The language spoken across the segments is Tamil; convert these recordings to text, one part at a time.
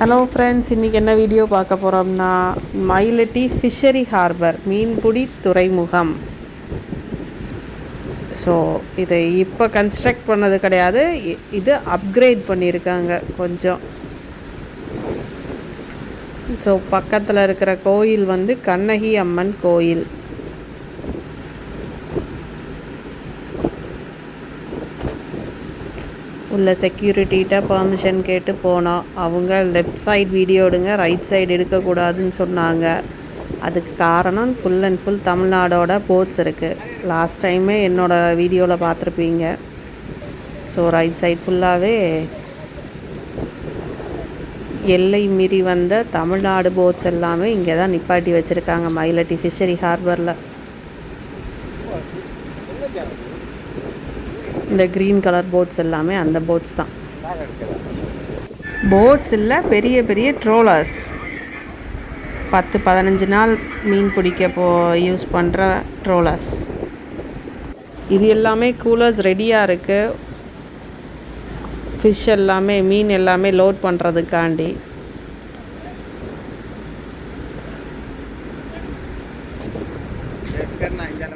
ஹலோ ஃப்ரெண்ட்ஸ் இன்றைக்கி என்ன வீடியோ பார்க்க போகிறோம்னா மயிலட்டி ஃபிஷரி ஹார்பர் மீன்பிடி துறைமுகம். ஸோ இதை இப்போ கன்ஸ்ட்ரக்ட் பண்ணது கிடையாது. இது அப்கிரேட் பண்ணியிருக்காங்க கொஞ்சம். ஸோ பக்கத்தில் இருக்கிற கோயில் வந்து கண்ணகி அம்மன் கோயில். உள்ள செக்யூரிட்டிகிட்ட பர்மிஷன் கேட்டு போனோம் அவங்க லெஃப்ட் சைடு வீடியோ எடுங்க ரைட் சைடு எடுக்கக்கூடாதுன்னு சொன்னாங்க. அதுக்கு காரணம் ஃபுல் அண்ட் ஃபுல் தமிழ்நாடோட போர்ட்ஸ் இருக்குது லாஸ்ட் டைமே என்னோடய வீடியோவில் பார்த்துருப்பீங்க. ஸோ ரைட் சைடு ஃபுல்லாகவே எல்லை மீறி வந்த தமிழ்நாடு போட்ஸ் எல்லாமே இங்கே தான் நிப்பாட்டி வச்சுருக்காங்க மயிலட்டி ஃபிஷரி ஹார்பரில் இந்த க்ரீன் கலர் போட்ஸ் எல்லாமே அந்த போட்ஸ் தான் போட்ஸ் இல்லை பெரிய பெரிய ட்ரோலர்ஸ் பத்து பதினஞ்சு நாள் மீன் பிடிக்க போ யூஸ் பண்ணுற ட்ரோலர்ஸ் இது எல்லாமே கூலர்ஸ் ரெடியாக இருக்குது ஃபிஷ் எல்லாமே மீன் எல்லாமே லோட் பண்ணுறதுக்காண்டி करना इंजाला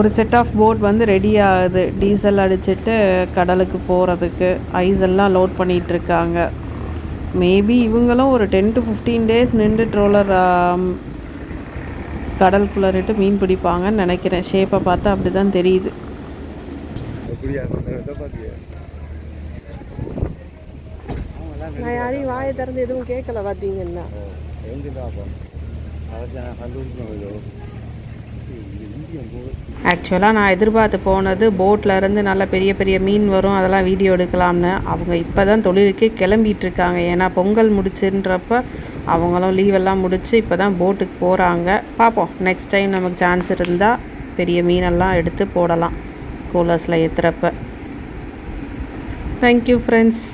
ஒரு செட் ஆஃப் போட் வந்து ரெடி ஆகுது. டீசல் அடிச்சிட்டு கடலுக்கு போகிறதுக்கு ஐஸ் எல்லாம் லோட் பண்ணிகிட்டு இருக்காங்க மேபி இவங்களும் ஒரு டென் டு ஃபிஃப்டீன் டேஸ் நின்று ட்ரோலர் கடலுக்குள்ளறிட்டு மீன் பிடிப்பாங்கன்னு நினைக்கிறேன். ஷேப்பை பார்த்தா அப்படி தான் தெரியுது நான் யாரையும் வாயை திறந்து எதுவும் கேட்கல பார்த்தீங்கன்னா. ஆக்சுவலாக நான் எதிர்பார்த்து போனது போட்டில் இருந்து நல்ல பெரிய பெரிய மீன் வரும் அதெல்லாம் வீடியோ எடுக்கலாம்னு. அவங்க இப்போ தான் தொழிலுக்கு கிளம்பிட்டு இருக்காங்க. ஏன்னா பொங்கல் முடிச்சுன்றப்ப அவங்களும் லீவெல்லாம் முடித்து இப்போ தான் போட்டுக்கு போகிறாங்க பார்ப்போம். நெக்ஸ்ட் டைம் நமக்கு சான்ஸ் இருந்தால் பெரிய மீனெல்லாம் எடுத்து போடலாம். கூலர்ஸில் ஏற்றுறப்ப தேங்க்யூ ஃப்ரெண்ட்ஸ்